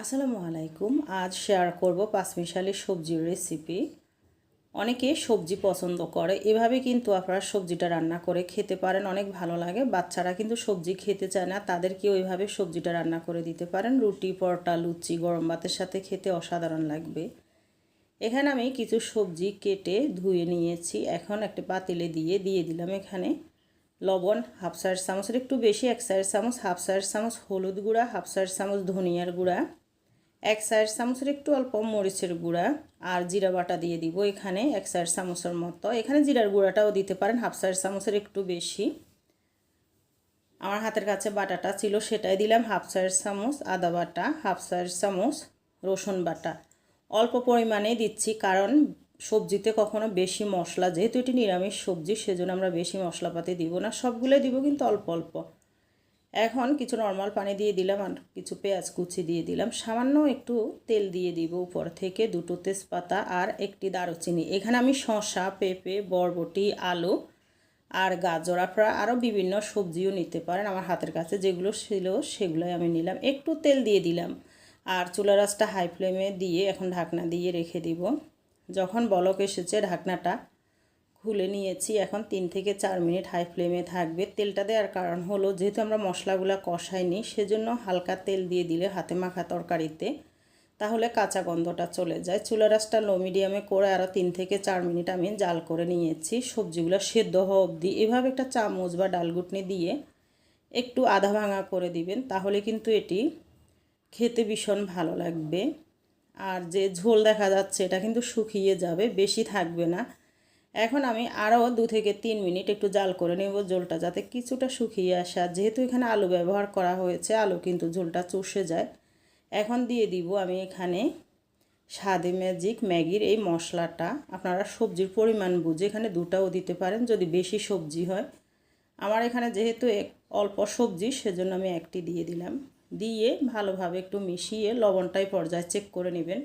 আসসালামু আলাইকুম। আজ শেয়ার করব পাঁচমিশালি সবজির রেসিপি অনেকে সবজি পছন্দ করে। এভাবে কিন্তু আপনারা সবজিটা রান্না করে খেতে পারেন, অনেক ভালো লাগে। বাচ্চারা কিন্তু সবজি খেতে চায় না তাদেরকে ওইভাবে সবজিটা রান্না করে দিতে পারেন। রুটি, পরোটা, লুচি, গরম ভাতের সাথে খেতে অসাধারণ লাগবে। এখানে আমি কিছু সবজি কেটে ধুয়ে নিয়েছি। এখন একটা পাতিলে দিয়ে দিয়ে দিলাম এখানে লবণ হাফ সার চামচের একটু বেশি, এক সাইড চামচ হাফ সাইড চামচ হলুদ গুঁড়া হাফ সাইড চামচ ধনিয়ার গুঁড়া। এক সাইড চামচের একটু অল্প মরিচের গুঁড়া আর জিরা বাটা দিয়ে দিব এখানে এক সাইড চামচের মতো। এখানে জিরার গুঁড়াটাও দিতে পারেন, হাফ সাইড চামচের একটু বেশি। আমার হাতের কাছে বাটাটা ছিল, সেটাই দিলাম হাফ সাইড চামচ আদা বাটা, হাফ সাইড চামচ রসুন বাটা। অল্প পরিমাণে দিচ্ছি, কারণ সবজিতে কখনো বেশি মশলা, যেহেতু এটি নিরামিষ সবজি, সেজন্য আমরা বেশি মশলাপাতি দিব না। সবগুলো দিব কিন্তু অল্প অল্প। এখন কিছু নর্মাল পানি দিয়ে দিলাম আর কিছু পেঁয়াজ কুচি দিয়ে দিলাম। সামান্য একটু তেল দিয়ে দিব উপর থেকে, দুটো তেজপাতা আর একটি দারুচিনি। এখানে আমি শসা, পেঁপে, বরবটি, আলু আর গাজর। আপনারা আরও বিভিন্ন সবজিও নিতে পারেন আমার হাতের কাছে, যেগুলো ছিল সেগুলোই আমি নিলাম। একটু তেল দিয়ে দিলাম আর চুলা রাসটা হাই ফ্লেমে দিয়ে এখন ঢাকনা দিয়ে রেখে দিব। যখন বলক এসেছে, ঢাকনাটা খুলে নিয়েছি। এখন তিন থেকে চার মিনিট হাই ফ্লেমে থাকবে। তেলটা দেওয়ার কারণ হলো, যেহেতু আমরা মশলাগুলো কষাইনি, সেজন্য হালকা তেল দিয়ে দিলে হাতে মাখা তরকারিতে, তাহলে কাঁচা গন্ধটা চলে যায়। চুলা রাসটা লো মিডিয়ামে করে আরও তিন থেকে চার মিনিট আমি জাল করে নিয়েছি। সবজিগুলো সেদ্ধ হওয়া অবধি। এভাবে একটা চামচ বা ডালগুটনি দিয়ে একটু আধা ভাঙা করে দিবেন, তাহলে কিন্তু এটি খেতে ভীষণ ভালো লাগবে। আর যে ঝোল দেখা যাচ্ছে, এটা কিন্তু শুকিয়ে যাবে, বেশি থাকবে না। এখন আমি আরও দু থেকে তিন মিনিট একটু জাল করে নেব ঝোলটা যাতে কিছুটা শুকিয়ে আসে। যেহেতু এখানে আলু ব্যবহার করা হয়েছে, আলু কিন্তু ঝোলটা চষে যায়। এখন দিয়ে দিব আমি এখানে স্বাদে ম্যাজিক ম্যাগির এই মশলাটা। আপনারা সবজির পরিমাণ বুঝে এখানে দুটাও দিতে পারেন, যদি বেশি সবজি হয়। আমার এখানে যেহেতু অল্প সবজি, সেজন্য আমি একটি দিয়ে দিলাম। দিয়ে ভালোভাবে একটু মিশিয়ে লবণটাই পর্যায়ে চেক করে নেবেন।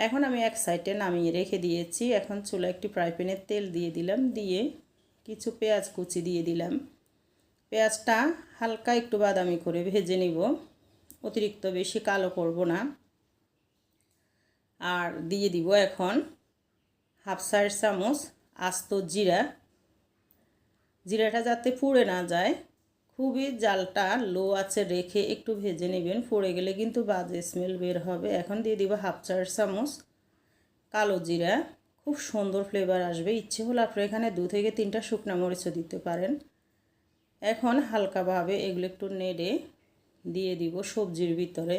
এখন আমি এক সাইডে নামিয়ে রেখে দিয়েছি। এখন চুলা একটি ফ্রাই প্যানে তেল দিয়ে দিলাম, দিয়ে কিছু পেঁয়াজ কুচি দিয়ে দিলাম। পেঁয়াজটা হালকা একটু বাদামি করে ভেজে নিব। অতিরিক্ত বেশি কালো করব না। আর দিয়ে দিব এখন হাফ সাইড চামচ আস্ত জিরা। জিরাটা যাতে পুড়ে না যায় খুবই জালটা লো আছে, রেখে একটু ভেজে নেবেন। পড়ে গেলে কিন্তু বাজে স্মেল বের হবে। এখন দিয়ে দিব হাফ চার চামচ কালো জিরা। খুব সুন্দর ফ্লেভার আসবে। ইচ্ছে হলে আপনি এখানে দু থেকে তিনটা শুকনা মরিচও দিতে পারেন। এখন হালকাভাবে এগুলো একটু নেড়ে দিয়ে দিব সবজির ভিতরে।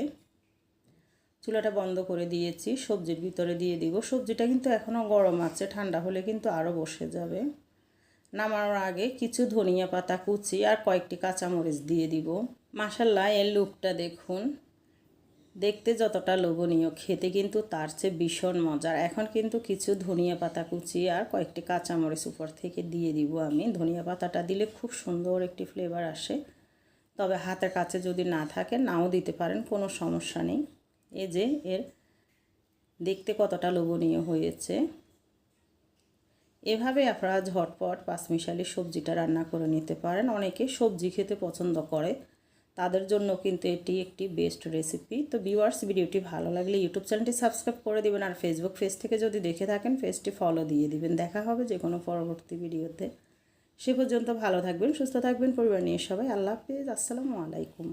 চুলাটা বন্ধ করে দিয়েছি। সবজির ভিতরে দিয়ে দিব। সবজিটা কিন্তু এখনও গরম আছে। ঠান্ডা হলে কিন্তু আরও বসে যাবে। নামানোর আগে কিছু ধনিয়া পাতা কুচি আর কয়েকটি কাঁচামরিচ দিয়ে দিব। মাসাল্লাহ এর লুকটা দেখুন। দেখতে যতটা লোভনীয়, খেতে কিন্তু তার চেয়ে ভীষণ মজার। এখন কিন্তু কিছু ধনিয়া পাতা কুচি আর কয়েকটি কাঁচামরিচ উপর থেকে দিয়ে দিব আমি। ধনিয়া পাতাটা দিলে খুব সুন্দর একটি ফ্লেভার আসে। তবে হাতের কাছে যদি না থাকে, নাও দিতে পারেন, কোনো সমস্যা নেই। এ যে, এর দেখতে কতটা লোভনীয় হয়েছে। এভাবে আপনারা ঝটপট পাঁচমিশালি সবজিটা রান্না করে নিতে পারেন। অনেকে সবজি খেতে পছন্দ করে। তাদের জন্য কিন্তু এটি একটি বেস্ট রেসিপি তো ভিউয়ার্স ভিডিওটি ভালো লাগলে ইউটিউব চ্যানেলটি সাবস্ক্রাইব করে দেবেন আর ফেসবুক পেজ থেকে যদি দেখে থাকেন পেজটি ফলো দিয়ে দিবেন। দেখা হবে যে কোনো পরবর্তী ভিডিওতে। সে পর্যন্ত ভালো থাকবেন, সুস্থ থাকবেন, পরিবার নিয়ে সবাই। আল্লাহ হাফিজ। আসসালামু আলাইকুম।